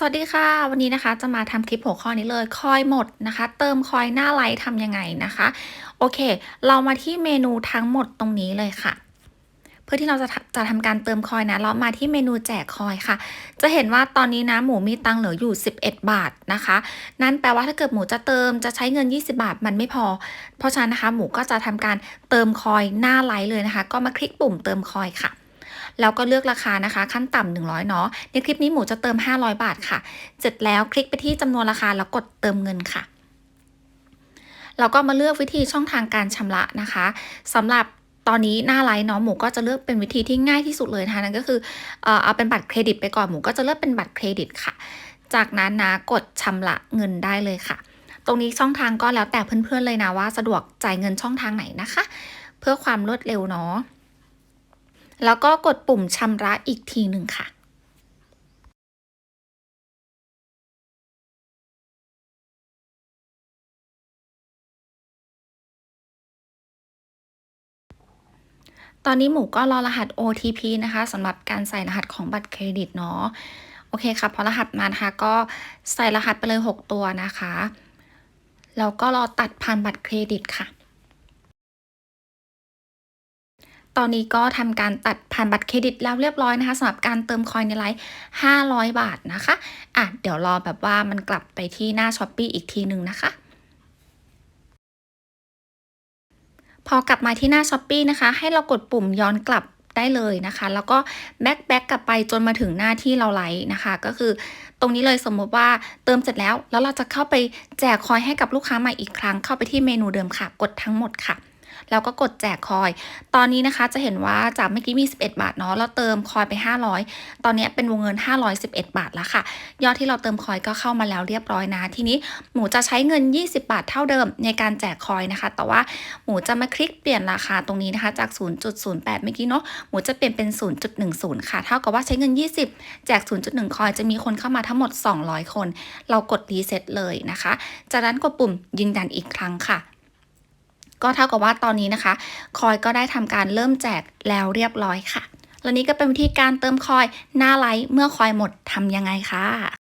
สวัสดีค่ะ วันนี้นะคะจะมาทำคลิปหัวข้อนี้เลยคอยหมดนะคะ เติมคอยหน้าไลท์ทำยังไงนะคะ โอเค เรามาที่เมนูทั้งหมดตรงนี้เลยค่ะ เพื่อที่เราจะจะทำการเติมคอยนะ เรามาที่เมนูแจกคอยค่ะ จะเห็นว่าตอนนี้นะหมูมีตังเหลืออยู่ 11 บาทนะคะ นั่นแปลว่าถ้าเกิดหมูจะเติมจะใช้เงิน 20 บาทมันไม่พอ เพราะฉะนั้นนะคะ หมูก็จะทำการเติมคอยหน้าไลท์เลยนะคะ ก็มาคลิกปุ่มเติมคอยค่ะ แล้วก็เลือกราคานะคะ ขั้นต่ำ100 เนาะ ในคลิปนี้หมูจะเติม 500 บาทค่ะ เสร็จแล้วคลิกไปที่จำนวนราคาแล้วกดเติมเงินค่ะเราก็มาเลือกวิธีช่องทางการชำระนะคะสำหรับตอนนี้หน้าไลน์เนาะหมูก็จะเลือกเป็นวิธีที่ง่ายที่สุดเลยนะคะนั่นก็คือเอ่อเอาเป็นบัตรเครดิตไปก่อนหมูก็จะเลือกเป็นบัตรเครดิตค่ะ จากนั้นนะกดชำระเงินได้เลยค่ะ ตรงนี้ช่องทางก็แล้วแต่เพื่อนๆเลยนะว่า สะดวกจ่ายเงินช่องทางไหนนะคะ เพื่อความรวดเร็วเนาะ แล้วก็กดปุ่มชำระอีกทีหนึ่งค่ะตอนนี้หมูก็รอรหัส OTP นะคะสำหรับการใส่รหัสของบัตรเครดิตเนาะโอเคค่ะพอรหัสมานะคะก็ใส่รหัสไปเลย 6 ตัวนะคะ แล้วก็รอตัดผ่านบัตรเครดิตค่ะ ตอนนี้ก็ทำการตัดผ่านบัตรเครดิตแล้วเรียบร้อยนะคะสำหรับการเติมคอยในไลฟ์500 บาทนะคะอะเดี๋ยวรอแบบว่ามันกลับไปที่หน้าช้อปปีอีกทีหนึ่งนะคะพอกลับมาที่หน้าช้อปปีนะคะ ให้เรากดปุ่มย้อนกลับได้เลยนะคะ แล้วก็แบ็กแบ็กกลับไปจนมาถึงหน้าที่เราไลฟ์นะคะ ก็คือตรงนี้เลยสมมติว่าเติมเสร็จแล้ว แล้วเราจะเข้าไปแจกคอยให้กับลูกค้าใหม่อีกครั้ง เข้าไปที่เมนูเดิมค่ะ กดทั้งหมดค่ะ แล้วก็กดแจกคอย ตอนนี้นะคะจะเห็นว่าจากเมื่อกี้มี 11 บาทเนาะเราเติมคอยไป 500 ตอนนี้เป็นวงเงิน 511 บาทแล้วค่ะ ยอดที่เราเติมคอยก็เข้ามาแล้วเรียบร้อยนะ ทีนี้หมูจะใช้เงิน 20 บาทเท่าเดิมในการแจกคอยนะคะ แต่ว่าหมูจะมาคลิกเปลี่ยนราคาตรงนี้นะคะ จาก 0.08 เมื่อกี้เนาะหมูจะเปลี่ยนเป็น 0.10 ค่ะ เท่ากับว่าใช้เงิน 20 แจก 0.1 คอยจะมีคนเข้ามาทั้งหมด 200 คน เรากดรีเซ็ตเลยนะคะ จากนั้นกดปุ่มยืนยันอีกครั้งค่ะ ก็เท่ากับว่าตอนนี้นะคะ คอยก็ได้ทำการเริ่มแจกแล้วเรียบร้อยค่ะ และนี้ก็เป็นวิธีการเติมคอยหน้าไลท์เมื่อคอยหมดทำยังไงคะ